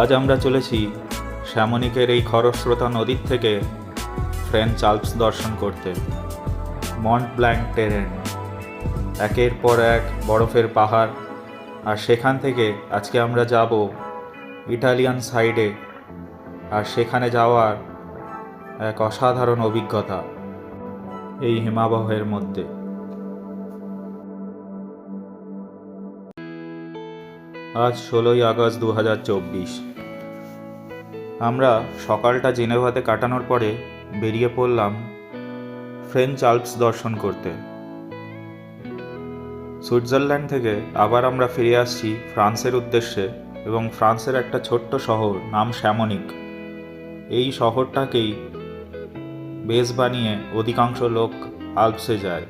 আজ আমরা চলেছি শ্যামনিকের এই খরস্রোতা নদীর থেকে ফ্রেঞ্চ আল্পস দর্শন করতে, মন্ট ব্ল্যাঙ্ক টেরেন। একের পর এক বরফের পাহাড়, আর সেখান থেকে আজকে আমরা যাব ইটালিয়ান সাইডে, আর সেখানে যাওয়ার এক অসাধারণ অভিজ্ঞতা এই হিমাবহের মধ্যে। আজ ষোলোই আগস্ট দু হাজার চব্বিশ। আমরা সকালটা জেনেভাতে কাটানোর পরে বেরিয়ে পড়লাম ফ্রেঞ্চ আল্পস দর্শন করতে। সুইজারল্যান্ড থেকে আবার আমরা ফিরে আসছি ফ্রান্সের উদ্দেশ্যে এবং ফ্রান্সের একটা ছোট্ট শহর নাম শ্যামনিক। এই শহরটাকেই বেস বানিয়ে অধিকাংশ লোক আল্পসে যায়।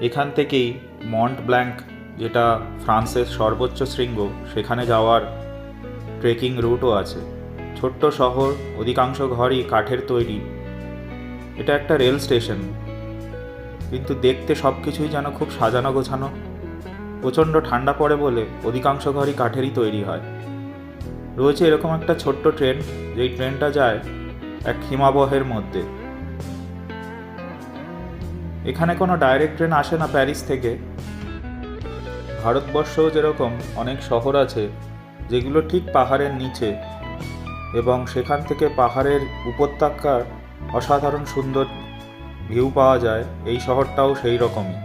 এখান থেকেই মন্ট ব্ল্যাঙ্ক যেটা ফ্রান্সের সর্বোচ্চ শৃঙ্গ, সেখানে যাওয়ার ট্রেকিং রুটও আছে। ছোট্ট শহর, অধিকাংশ ঘরই কাঠের তৈরি। এটা একটা রেল স্টেশন। কিন্তু দেখতে সব কিছুই যেন খুব সাজানো গোছানো। প্রচণ্ড ঠান্ডা পড়ে বলে অধিকাংশ ঘরই কাঠেরই তৈরি হয়। রয়েছে এরকম একটা ছোট্ট ট্রেন, যেই ট্রেনটা যায় এক হিমাবহের মধ্যে। এখানে কোনো ডাইরেক্ট ট্রেন আসে না প্যারিস থেকে। ভারতবর্ষও যেরকম অনেক শহর আছে, যেগুলো ঠিক পাহাড়ের নিচে এবং সেখান থেকে পাহাড়ের উপত্যকার অসাধারণ সুন্দর ভিউ পাওয়া যায়, এই শহরটাও সেই রকমই।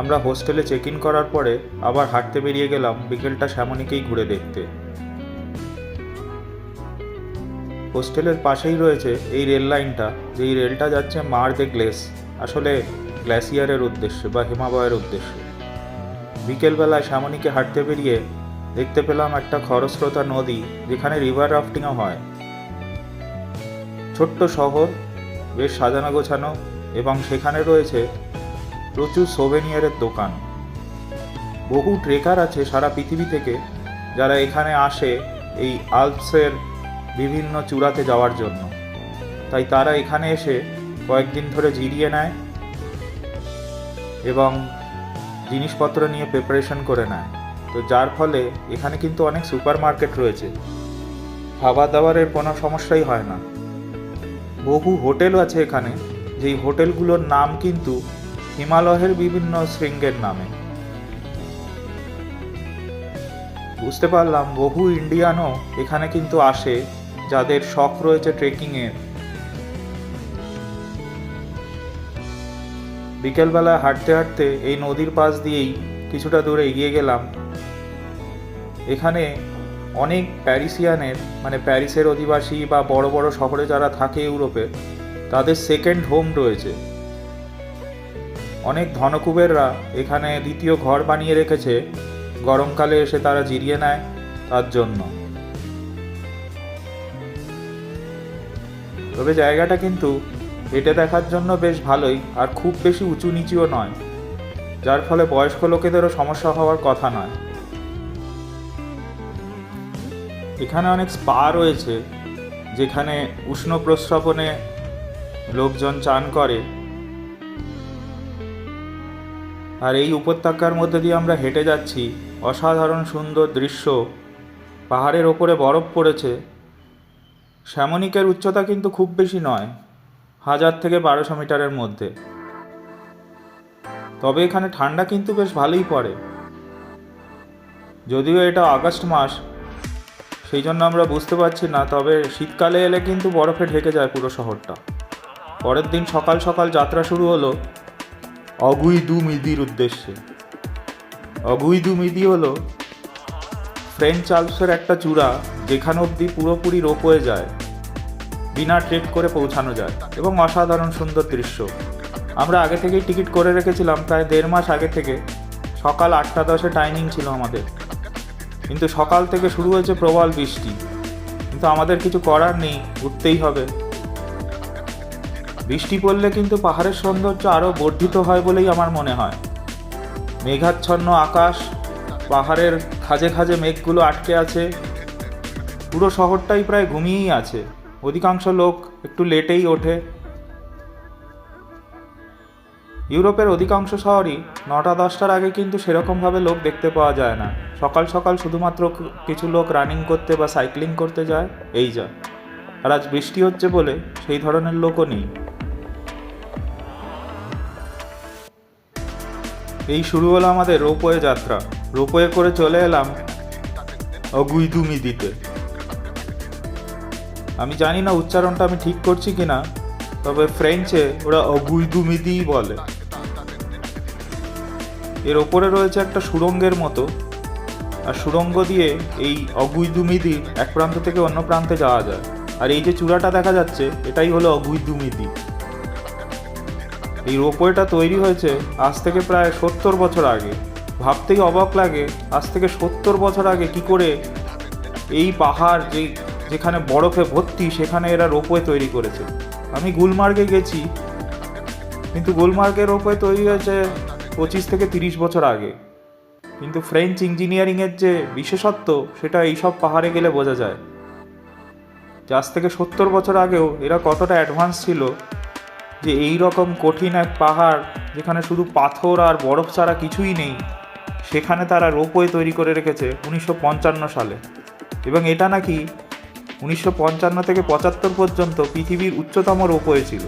আমরা হোস্টেলে চেক ইন করার পরে আবার হাঁটতে বেরিয়ে গেলাম বিকেলটা শ্যামনিকেই ঘুরে দেখতে। হোস্টেলের পাশেই রয়েছে এই রেল লাইনটা, যেই রেলটা যাচ্ছে মার দে গ্লেস, আসলে গ্লেসিয়ারের উদ্দেশ্যে বা হিমাবয়ের উদ্দেশ্যে। বিকেলবেলায় শ্যামনিকে হাঁটতে বেরিয়ে দেখতে পেলাম একটা খরস্রোতা নদী, যেখানে রিভার রাফটিংও হয়। ছোট্ট শহর, বেশ সাজানো গোছানো, এবং সেখানে রয়েছে প্রচুর সোভেনিয়ারের দোকান। বহু ট্রেকার আছে সারা পৃথিবী থেকে, যারা এখানে আসে এই আলপসের বিভিন্ন চূড়াতে যাওয়ার জন্য। তাই তারা এখানে এসে কয়েকদিন ধরে জিরিয়ে নেয় এবং জিনিসপত্র নিয়ে প্রিপারেশন করে নেয়। তো যার ফলে এখানে কিন্তু অনেক সুপার মার্কেট রয়েছে। খাবার দাবারের কোনো সমস্যাই হয় না। বহু হোটেল আছে এখানে, যেই হোটেলগুলোর নাম কিন্তু হিমালয়ের বিভিন্ন শৃঙ্গের নামে। বুঝতে পারলাম, বহু ইন্ডিয়ানও এখানে কিন্তু আসে, যাদের শখ রয়েছে ট্রেকিংয়ের বিকেলবেলা হাঁটতে হাঁটতে এই নদীর পাশ দিয়েই কিছুটা দূরে এগিয়ে গেলাম। এখানে অনেক প্যারিসিয়ানের মানে প্যারিসের অধিবাসী বা বড় বড় শহরে যারা থাকে ইউরোপে, তাদের সেকেন্ড হোম রয়েছে। অনেক ধনকুবেররা এখানে দ্বিতীয় ঘর বানিয়ে রেখেছে। গরমকালে এসে তারা জিরিয়ে নেয় তার জন্য। তবে জায়গাটা কিন্তু হেঁটে দেখার জন্য বেশ ভালোই, আর খুব বেশি উঁচু নিচুও নয়। যার ফলে বয়স্ক লোকেদেরও সমস্যা হওয়ার কথা নয়। এখানে অনেক স্পা রয়েছে, যেখানে উষ্ণ প্রস্রবণে লোকজন চান করে। আর এই উপত্যকার মধ্যে দিয়ে আমরা হেঁটে যাচ্ছি, অসাধারণ সুন্দর দৃশ্য। পাহাড়ের ওপরে বরফ পড়েছে। শ্যামনিকের উচ্চতা কিন্তু খুব বেশি নয়। হাজার থেকে বারোশো মিটারের মধ্যে। তবে এখানে ঠান্ডা কিন্তু বেশ ভালোই পড়ে। যদিও এটা আগস্ট মাস, সেই জন্য আমরা বুঝতে পারছি না, তবে শীতকালে এলে কিন্তু বরফে ঢেকে যায় পুরো শহরটা। পরের দিন সকাল সকাল যাত্রা শুরু হলো অগুই দু মিদির উদ্দেশ্যে। অগুই দু মিদি হলো ফ্রেঞ্চ আলপসের একটা চূড়া, যেখানে অবধি পুরোপুরি রোপ হয়ে যায়। বিনা ট্রেক করে পৌঁছানো যায় এবং অসাধারণ সুন্দর দৃশ্য। আমরা আগে থেকেই টিকিট করে রেখেছিলাম, প্রায় দেড় মাস আগে থেকে। সকাল আটটা দশে টাইমিং ছিল আমাদের। কিন্তু সকাল থেকে শুরু হয়েছে প্রবল বৃষ্টি। কিন্তু আমাদের কিছু করার নেই, উঠতেই হবে। বৃষ্টি পড়লে কিন্তু পাহাড়ের সৌন্দর্য আরও বর্ধিত হয় বলেই আমার মনে হয়। মেঘাচ্ছন্ন আকাশ, পাহাড়ের খাজে খাজে মেঘগুলো আটকে আছে। পুরো শহরটাই প্রায় ঘুমিয়েই আছে। অধিকাংশ লোক একটু লেটেই ওঠে। ইউরোপের অধিকাংশ শহরই নটা, দশটার আগে কিন্তু সেরকমভাবে লোক দেখতে পাওয়া যায় না। সকাল সকাল শুধুমাত্র কিছু লোক রানিং করতে বা সাইক্লিং করতে যায়, এই যা। আর আজ বৃষ্টি হচ্ছে বলে সেই ধরনের লোকও নেই। এই শুরু হলো আমাদের রোপওয়ে যাত্রা। রোপওয়ে করে চলে এলাম অগুইদুমি দিতে আমি জানি না উচ্চারণটা আমি ঠিক করছি কিনা তবে ফ্রেঞ্চে ওরা অগুইদুমিদিই বলে। এর ওপরে রয়েছে একটা সুড়ঙ্গের মতো, আর সুড়ঙ্গ দিয়ে এই অগুইদুমিদি এক প্রান্ত থেকে অন্য প্রান্তে যাওয়া যায়। আর এই যে চূড়াটা দেখা যাচ্ছে, এটাই হলো অগুইদুমিদি এই রোপওয়েটা তৈরি হয়েছে আজ থেকে প্রায় সত্তর বছর আগে। ভাবতেই অবাক লাগে, আজ থেকে সত্তর বছর আগে কি করে এই পাহাড়, যে যেখানে বরফে ভর্তি, সেখানে এরা রোপওয়ে তৈরি করেছে। আমি গুলমার্গে গেছি, কিন্তু গুলমার্গের রোপওয়ে তৈরি হয়েছে পঁচিশ থেকে তিরিশ বছর আগে। কিন্তু ফ্রেঞ্চ ইঞ্জিনিয়ারিংয়ের যে বিশেষত্ব, সেটা এইসব পাহাড়ে গেলে বোঝা যায়। আজ থেকে সত্তর বছর আগেও এরা কতটা অ্যাডভান্স ছিল যে এই রকম কঠিন এক পাহাড়, যেখানে শুধু পাথর আর বরফ ছাড়া কিছুই নেই, সেখানে তারা রোপওয়ে তৈরি করে রেখেছে উনিশশো পঞ্চান্ন সালে। এবং এটা নাকি উনিশশো পঞ্চান্ন থেকে পঁচাত্তর পর্যন্ত পৃথিবীর উচ্চতম রোপওয়ে ছিল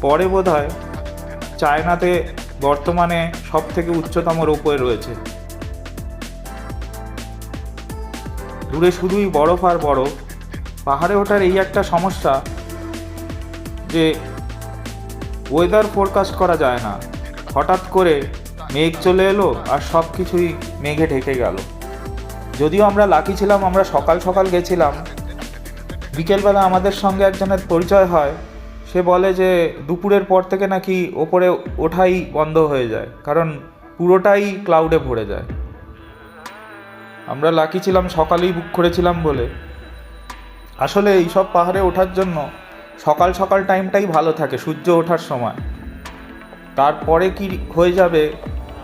পরে বোধ হয় চায়নাতে বর্তমানে সব থেকে উচ্চতম রোপওয়ে রয়েছে। দূরে শুধুই বরফ আর বরফ। পাহাড়ে ওঠার এই একটা সমস্যা যে ওয়েদার ফোরকাস্ট করা যায় না। হঠাৎ করে মেঘ চলে এলো আর সব কিছুই মেঘে ঢেকে গেল। যদিও আমরা লাকি ছিলাম, আমরা সকাল সকাল গেছিলাম। বিকেলবেলা আমাদের সঙ্গে একজনের পরিচয় হয়। সে বলে যে, দুপুরের পর থেকে নাকি ওপরে ওঠাই বন্ধ হয়ে যায়, কারণ পুরোটাই ক্লাউডে ভরে যায়। আমরা লাকি ছিলাম, সকালেই বুক করেছিলাম বলে। আসলে এইসব পাহাড়ে ওঠার জন্য সকাল সকাল টাইমটাই ভালো থাকে, সূর্য ওঠার সময়। তারপরে কি হয়ে যাবে,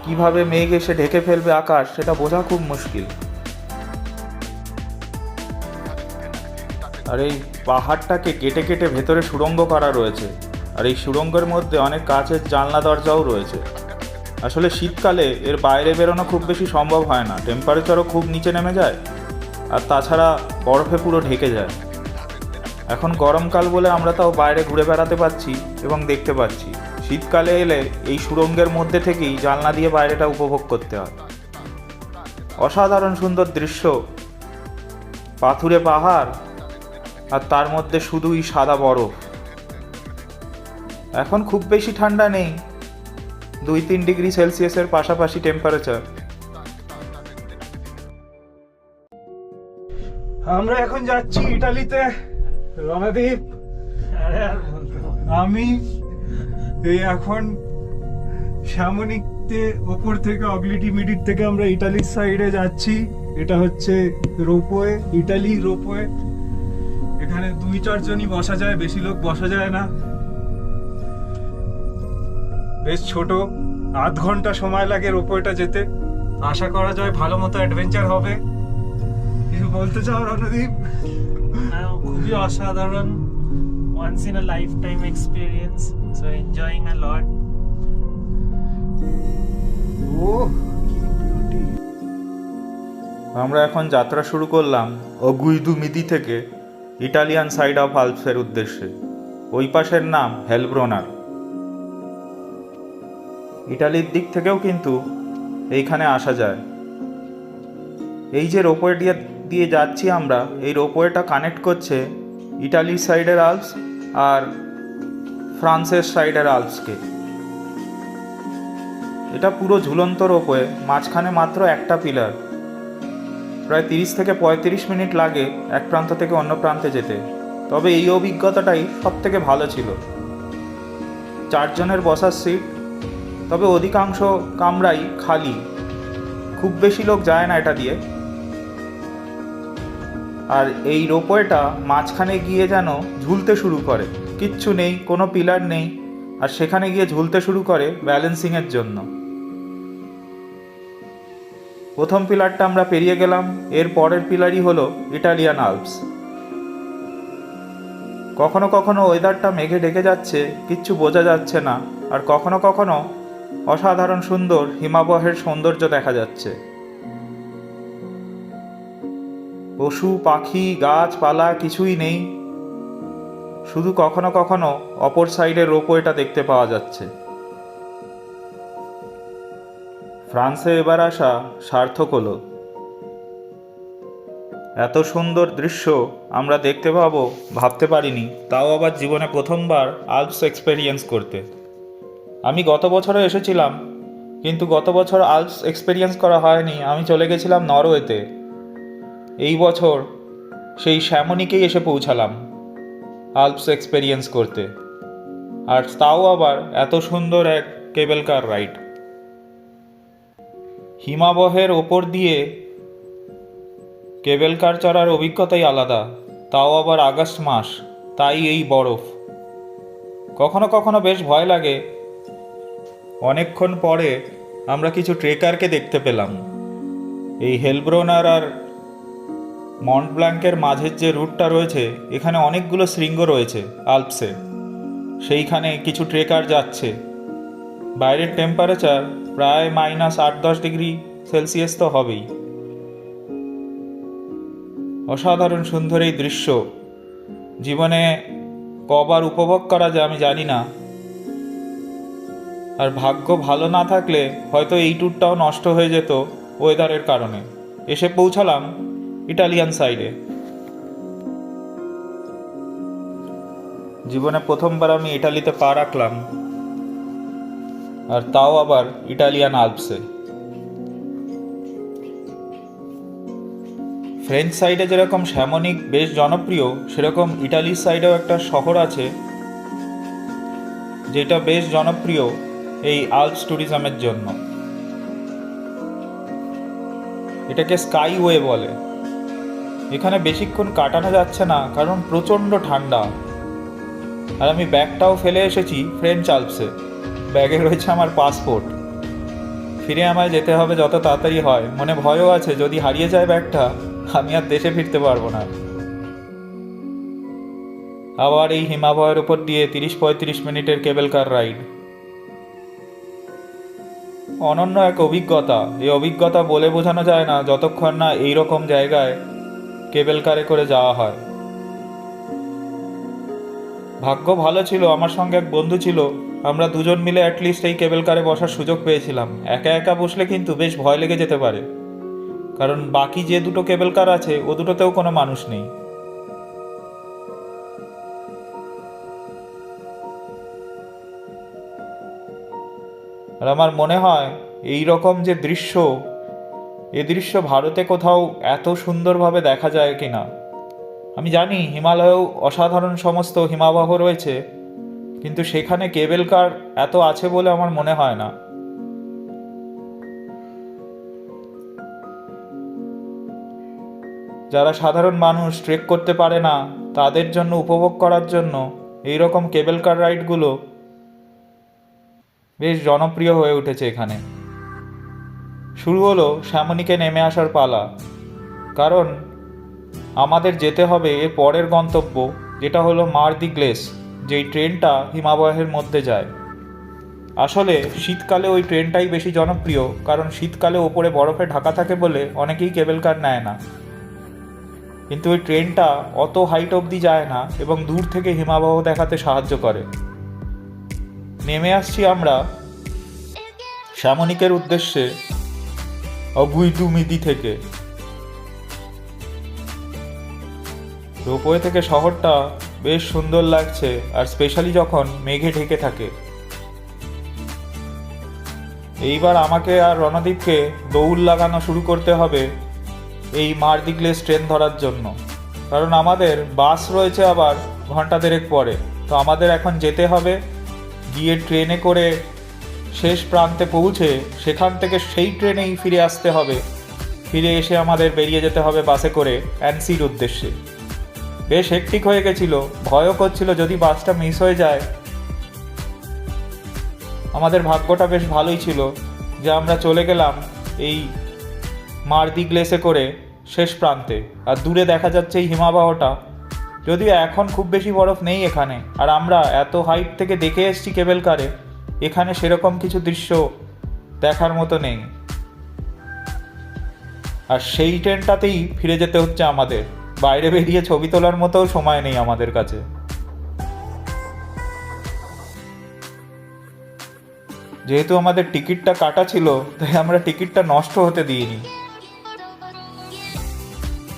কীভাবে মেঘ এসে ঢেকে ফেলবে আকাশ, সেটা বোঝা খুব মুশকিল। আর এই পাহাড়টাকে কেটে কেটে ভেতরে সুড়ঙ্গ করা রয়েছে। আর এই সুড়ঙ্গের মধ্যে অনেক কাচের জানলা দরজাও রয়েছে। আসলে শীতকালে এর বাইরে বেরোনো খুব বেশি সম্ভব হয় না। টেম্পারেচারও খুব নিচে নেমে যায়। আর তাছাড়া বরফে পুরো ঢেকে যায়। এখন গরমকাল বলে আমরা তাও বাইরে ঘুরে বেড়াতে পাচ্ছি এবং দেখতে পাচ্ছি। শীতকালে এলে এই সুড়ঙ্গের মধ্যে থেকেই জানলা দিয়ে বাইরেটা উপভোগ করতে হয়। অসাধারণ সুন্দর দৃশ্য। পাথুরে পাহাড় আর তার মধ্যে শুধুই সাদা বরফ। এখন খুব বেশি ঠান্ডা নেই। দুই তিন ডিগ্রি সেলসিয়াসের পাশাপাশি টেম্পারেচার আমরা এখন যাচ্ছি ইটালিতে। রণদীপ আমি এই এখন শ্যামনিকতে ওপর থেকে অগলিটি মিডির থেকে আমরা ইটালির সাইডে যাচ্ছি। এটা হচ্ছে রোপওয়ে, ইটালি রোপওয়ে। এখানে দুই চারজনই বসা যায় বেশি লোক বসা যায় না। বেশ ছোট আধ ঘণ্টা সময় লাগে রোপওয়েটা যেতে। আশা করা যায় ভালো মতো অ্যাডভেঞ্চার হবে। কিছু বলতে চাও রণদীপ? হ্যাঁ, খুবই অসাধারণ once in a lifetime experience so enjoying a lot ও আমরা এখন যাত্রা শুরু করলাম অগুইদু মিদি থেকে। ইটালিয়ান সাইড অফ আলপসের উদ্দেশ্যে। ওই পাশের নাম হেলব্রোনার। ইটালির দিক থেকেও কিন্তু এইখানে আসা যায়। এই যে রোপওয়ে দিয়ে দিয়ে যাচ্ছি আমরা, এই রোপওয়েটা কানেক্ট করছে ইটালির সাইডের আলপস আর ফ্রান্সের সাইডের আলপসকে। এটা পুরো ঝুলন্ত রোপওয়ে, মাঝখানে মাত্র একটা পিলার। প্রায় তিরিশ থেকে পঁয়ত্রিশ মিনিট লাগে এক প্রান্ত থেকে অন্য প্রান্তে যেতে। তবে এই অভিজ্ঞতাটাই সব থেকে ভালো ছিল। চারজনের বসার সিট, তবে অধিকাংশ কামরাই খালি। খুব বেশি লোক যায় না এটা দিয়ে। আর এই রোপওয়েটা মাঝখানে গিয়ে যেন ঝুলতে শুরু করে। কিচ্ছু নেই, কোনো পিলার নেই, আর সেখানে গিয়ে ঝুলতে শুরু করে ব্যালেন্সিংয়ের জন্য। প্রথম পিলারটা আমরা পেরিয়ে গেলাম, এর পরের পিলারই হলো ইটালিয়ান আলপস। কখনো কখনো ওয়েদারটা মেঘে ঢেকে যাচ্ছে, কিচ্ছু বোঝা যাচ্ছে না, আর কখনো কখনো অসাধারণ সুন্দর হিমাবহের সৌন্দর্য দেখা যাচ্ছে। পশু, পাখি, গাছপালা কিছুই নেই, শুধু কখনো কখনো অপর সাইডের রোপওয়েটা দেখতে পাওয়া যাচ্ছে। ফ্রান্সে এবার আসা সার্থক হলো। এত সুন্দর দৃশ্য আমরা দেখতে পাবো, ভাবতে পারিনি। তাও আবার জীবনে প্রথমবার আলপস এক্সপেরিয়েন্স করতে। আমি গত বছরও এসেছিলাম, কিন্তু গত বছর আলপস এক্সপেরিয়েন্স করা হয়নি। আমি চলে গেছিলাম নরওয়েতে। এই বছর সেই শ্যামনিকেই এসে পৌঁছালাম আলপস এক্সপেরিয়েন্স করতে। আর তাও আবার এত সুন্দর এক কেবল কার রাইড। হিমাবহের ওপর দিয়ে কেবল কার চড়ার অভিজ্ঞতাই আলাদা, তাও আবার আগস্ট মাস, তাই এই বরফ। কখনো কখনো বেশ ভয় লাগে। অনেকক্ষণ পরে আমরা কিছু ট্রেকারকে দেখতে পেলাম। এই হেলব্রোনার আর মন্ট ব্ল্যাঙ্কের মাঝের যে রুটটা রয়েছে, এখানে অনেকগুলো শৃঙ্গ রয়েছে, আলপসে। সেইখানে কিছু ট্রেকার যাচ্ছে। বাইরের টেম্পারেচার প্রায় মাইনাস আট দশ ডিগ্রি সেলসিয়াস তো হবেই। অসাধারণ সুন্দর এই দৃশ্য। জীবনে কবার উপভোগ করা যায়, আমি জানি না। আর ভাগ্য ভালো না থাকলে হয়তো এই ট্যুরটাও নষ্ট হয়ে যেত ওয়েদারের কারণে। এসে পৌঁছালাম ইটালিয়ান সাইডে। জীবনে প্রথমবার আমি ইটালিতে পা রাখলাম। আর তাও আবার ইটালিয়ান আলপসে। ফ্রেঞ্চ সাইডে যেরকম শ্যামনিক বেশ জনপ্রিয়, সেরকম ইটালির সাইডেও একটা শহর আছে, যেটা বেশ জনপ্রিয় এই আলপস ট্যুরিজমের জন্য। এটাকে স্কাইওয়ে বলে। এখানে বেশিক্ষণ কাটানো যাচ্ছে না, কারণ প্রচণ্ড ঠান্ডা। আর আমি ব্যাগটাও ফেলে এসেছি ফ্রেঞ্চ আলপসে। ব্যাগে রয়েছে আমার পাসপোর্ট ফিরে আমায় যেতে হবে যত তাড়াতাড়ি হয়। মনে ভয়ও আছে, যদি হারিয়ে যায় ব্যাগটা, আমি আর দেশে ফিরতে পারব না। আবার এই হিমাবয়ের উপর দিয়ে তিরিশ পঁয়ত্রিশ মিনিটের কেবল কার রাইড? অনন্য এক অভিজ্ঞতা। এই অভিজ্ঞতা বলে বোঝানো যায় না যতক্ষণ না এই রকম জায়গায় কেবল কারে করে যাওয়া হয়। ভাগ্য ভালো ছিল, আমার সঙ্গে এক বন্ধু ছিল। আমরা দুজন মিলে অ্যাটলিস্ট এই কেবল কারে বসার সুযোগ পেয়েছিলাম। একা একা বসলে কিন্তু বেশ ভয় লেগে যেতে পারে। কারণ বাকি যে দুটো কেবল কার আছে, ও দুটোতেও কোনো মানুষ নেই। আর আমার মনে হয়, এই রকম যে দৃশ্য, এ দৃশ্য ভারতে কোথাও এত সুন্দরভাবে দেখা যায় কিনা? আমি জানি হিমালয়েও অসাধারণ সমস্ত হিমাবহ রয়েছে। কিন্তু সেখানে কেবেল কার এত আছে বলে আমার মনে হয় না। যারা সাধারণ মানুষ ট্রেক করতে পারে না, তাদের জন্য উপভোগ করার জন্য এই রকম কেবল কার রাইডগুলো বেশ জনপ্রিয় হয়ে উঠেছে এখানে। শুরু হলো শ্যামনিকে নেমে আসার পালা, কারণ আমাদের যেতে হবে এর পরের গন্তব্য, যেটা হলো মারদি গ্লেস। যেই ট্রেনটা হিমাবয়ের মধ্যে যায়। আসলে শীতকালে ওই ট্রেনটাই বেশি জনপ্রিয়, কারণ শীতকালে ওপরে বরফে ঢাকা থাকে বলে অনেকেই কেবল কার নেয় না। কিন্তু ওই ট্রেনটা অত হাইট অবধি যায় না এবং দূর থেকে হিমাবহ দেখাতে সাহায্য করে। নেমে আসছি আমরা শ্যামনিকের উদ্দেশ্যে অগুইডুমিদি থেকে। রোপওয়ে থেকে শহরটা বেশ সুন্দর লাগছে, আর স্পেশালি যখন মেঘে ঢেকে থাকে। এইবার আমাকে আর রণদীপকে দৌড় লাগানো শুরু করতে হবে এই মারদিগ্লেস ট্রেন ধরার জন্য। কারণ আমাদের বাস রয়েছে আবার ঘণ্টা দেড়েক পরে। তো আমাদের এখন যেতে হবে, গিয়ে ট্রেনে করে শেষ প্রান্তে পৌঁছে সেখান থেকে সেই ট্রেনেই ফিরে আসতে হবে। ফিরে এসে আমাদের বেরিয়ে যেতে হবে বাসে করে অ্যানসির উদ্দেশ্যে। বেশ হেকটিক হয়ে গেছিল। ভয়ও করছিল যদি বাসটা মিস হয়ে যায়। আমাদের ভাগ্যটা বেশ ভালোই ছিল যে আমরা চলে গেলাম এই মারদি গ্লেসে করে শেষ প্রান্তে। আর দূরে দেখা যাচ্ছে এই হিমাবহটা। যদিও এখন খুব বেশি বরফ নেই এখানে। আর আমরা এত হাইট থেকে দেখে এসেছি কেবল কারে এখানে সেরকম কিছু দৃশ্য দেখার মতো নেই। আর সেই ট্রেনটাতেই ফিরে যেতে হচ্ছে আমাদের। বাইরে বেরিয়ে ছবি তোলার মতো সময় নেই আমাদের কাছে। যেহেতু আমাদের টিকিটটা কাটা ছিল, তাই আমরা টিকিটটা নষ্ট হতে দিইনি।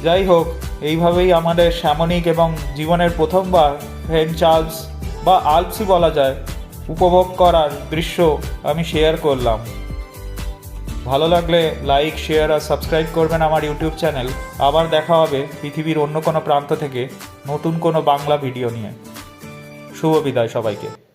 যাই হোক, এইভাবেই আমাদের স্যামনিক এবং জীবনের প্রথমবার ফ্রেঞ্চ চার্লস বা আলপসই বলা যায়, উপভোগ করার দৃশ্য আমি শেয়ার করলাম। ভালো লাগলে লাইক শেয়ার আর সাবস্ক্রাইব করবেন আমার ইউটিউব চ্যানেল আবার দেখা হবে পৃথিবীর অন্য কোনো প্রান্ত থেকে নতুন কোনো বাংলা ভিডিও নিয়ে। শুভ বিদায় সবাইকে।